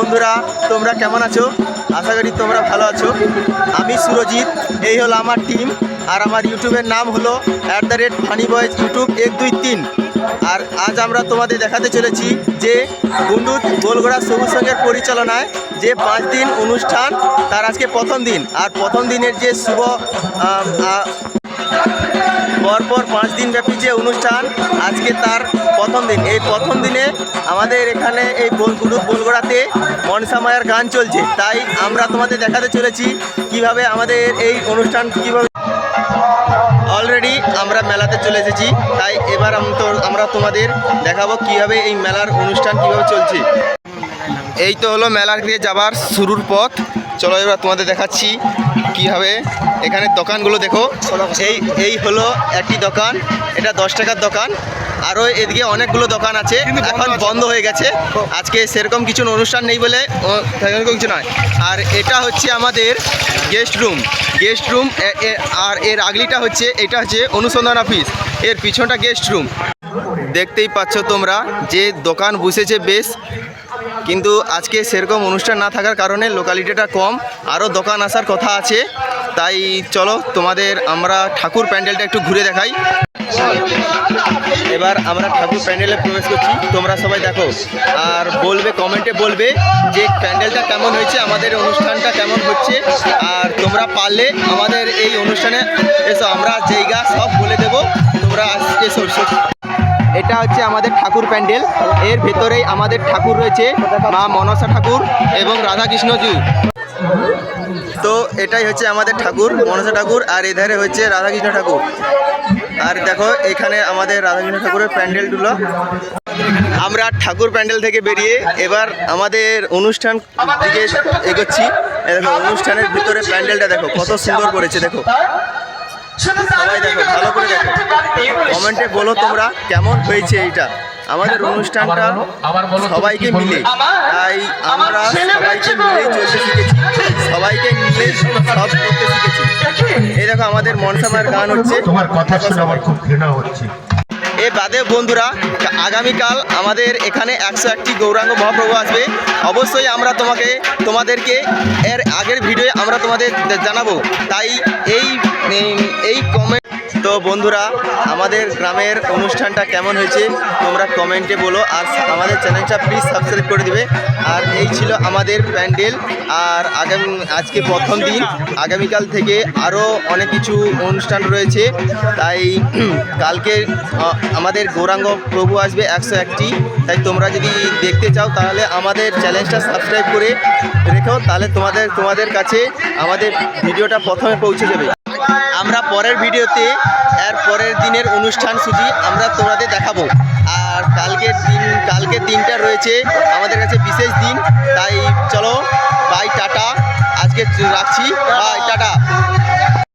বন্ধুরা, তোমরা কেমন আছো? আশা করি তোমরা ভালো আছো। আমি সুরজিৎ, এই হলো আমার টিম আর আমার ইউটিউবের নাম হলো at the rate funny boys YouTube এক দুই তিন। আর আজ আমরা তোমাদের দেখাতে চলেছি যে গুন্ডুর গোলগোড়া সবুজ সঙ্গের পরিচালনায় যে পাঁচ দিন অনুষ্ঠান, তার আজকে প্রথম দিন। আর প্রথম দিনের যে শুভ পরপর পাঁচ দিন ব্যাপী যে অনুষ্ঠান, আজকে তার প্রথম দিন। এই প্রথম দিনে আমাদের এখানে এই বোলগুডুর বোলগোড়াতে মনসা মায়ের গান চলছে। তাই আমরা তোমাদের দেখাতে চলেছি কীভাবে আমাদের এই অনুষ্ঠান কীভাবে অলরেডি আমরা মেলাতে চলে এসেছি। তাই এবার আমরা তোমাদের দেখাবো কীভাবে এই মেলার অনুষ্ঠান কীভাবে চলছে। এই তো হলো মেলার দিয়ে যাবার শুরুর পথ। চলো এবার তোমাদের দেখাচ্ছি কীভাবে এখানে দোকানগুলো দেখো। এই এই হলো একটি দোকান এটা দশ টাকার দোকান। আরও এদিকে অনেকগুলো দোকান আছে। এখন বন্ধ হয়ে গেছে। আজকে সেরকম কিছু অনুষ্ঠান নেই বলে সেরকম কিছু নয়। আর এটা হচ্ছে আমাদের গেস্ট রুম গেস্ট রুম আর এর আগলিটা হচ্ছে এটা হচ্ছে অনুসন্ধান অফিস এর পিছনটা গেস্ট রুম দেখতেই পাচ্ছ তোমরা যে দোকান বসেছে বেশ। কিন্তু আজকে সেরকম অনুষ্ঠান না থাকার কারণে লোকালিটিটা কম, আরও দোকান আসার কথা আছে। তাই চলো, তোমাদের আমরা ঠাকুর প্যান্ডেলটা একটু ঘুরে দেখাই। এবার আমরা ঠাকুর প্যান্ডেলে প্রবেশ করছি, তোমরা সবাই দেখো। আর বলবে, কমেন্টে বলবে যে প্যান্ডেলটা কেমন হয়েছে, আমাদের অনুষ্ঠানটা কেমন হচ্ছে। আর তোমরা পারলে আমাদের এই অনুষ্ঠানে এসো, আমরা জায়গা সব বলে দেবো। তোমরা এসো এসো। এটা হচ্ছে আমাদের ঠাকুর প্যান্ডেল। এর ভেতরেই আমাদের ঠাকুর রয়েছে, মা মনসা ঠাকুর এবং রাধাকৃষ্ণজু তো এটাই হচ্ছে আমাদের ঠাকুর, মনসা ঠাকুর, আর এধারে হচ্ছে রাধাকৃষ্ণ ঠাকুর। আর দেখো, এখানে আমাদের রাধাকৃষ্ণ ঠাকুরের প্যান্ডেল প্যান্ডেলগুলো আমরা ঠাকুর প্যান্ডেল থেকে বেরিয়ে এবার আমাদের অনুষ্ঠান দিকে এগোচ্ছি। দেখো, অনুষ্ঠানের ভিতরে প্যান্ডেলটা দেখো, কত সুন্দর করেছে, দেখো। ভালো করে কমেন্টে বলো তোমরা কেমন হয়েছে এইটা। আমাদের অনুষ্ঠানটা সবাইকে মিলে। তাই আমরা সবাইকে মিলে চলতে শিখেছি। সবাইকে মিলে সব করতে শিখেছি। এই দেখো আমাদের মনসামার গান হচ্ছে। তোমার কথা শুনে আমার খুব ঘৃণা হচ্ছে। এ বাদে বন্ধুরা, আগামীকাল আমাদের এখানে একশো একটি গৌরাঙ্গ মহাপ্রভু আসবে। অবশ্যই আমরা তোমাকে, তোমাদেরকে এর আগের ভিডিও আমরা তোমাদের জানাব। তাই এই, এই- এই কমেন্ট তো বন্ধুরা, আমাদের গ্রামের অনুষ্ঠানটা কেমন হয়েছে তোমরা কমেন্টে বলো, আর আমাদের চ্যানেলটা প্লিজ সাবস্ক্রাইব করে দিবে। আর এই ছিল আমাদের প্যান্ডেল, আর আগামী, আজকে প্রথম দিন। আগামীকাল থেকে আরও অনেক কিছু অনুষ্ঠান রয়েছে, তাই কালকে আমাদের গৌরাঙ্গ প্রভু আসবে একশো একটি। তাই তোমরা যদি দেখতে চাও, তাহলে আমাদের চ্যানেলটা সাবস্ক্রাইব করে রেখো, তাহলে তোমাদের তোমাদের কাছে আমাদের ভিডিওটা প্রথমে পৌঁছে যাবে। আমরা পরের ভিডিওতে এর পরের দিনের অনুষ্ঠান সূচি আমরা তোমাদের দেখাবো। আর কালকের দিন, কালকের দিনটা রয়েছে আমাদের কাছে বিশেষ দিন। তাই চলো বাই টাটা। আজকে রাখছি। Bye tata.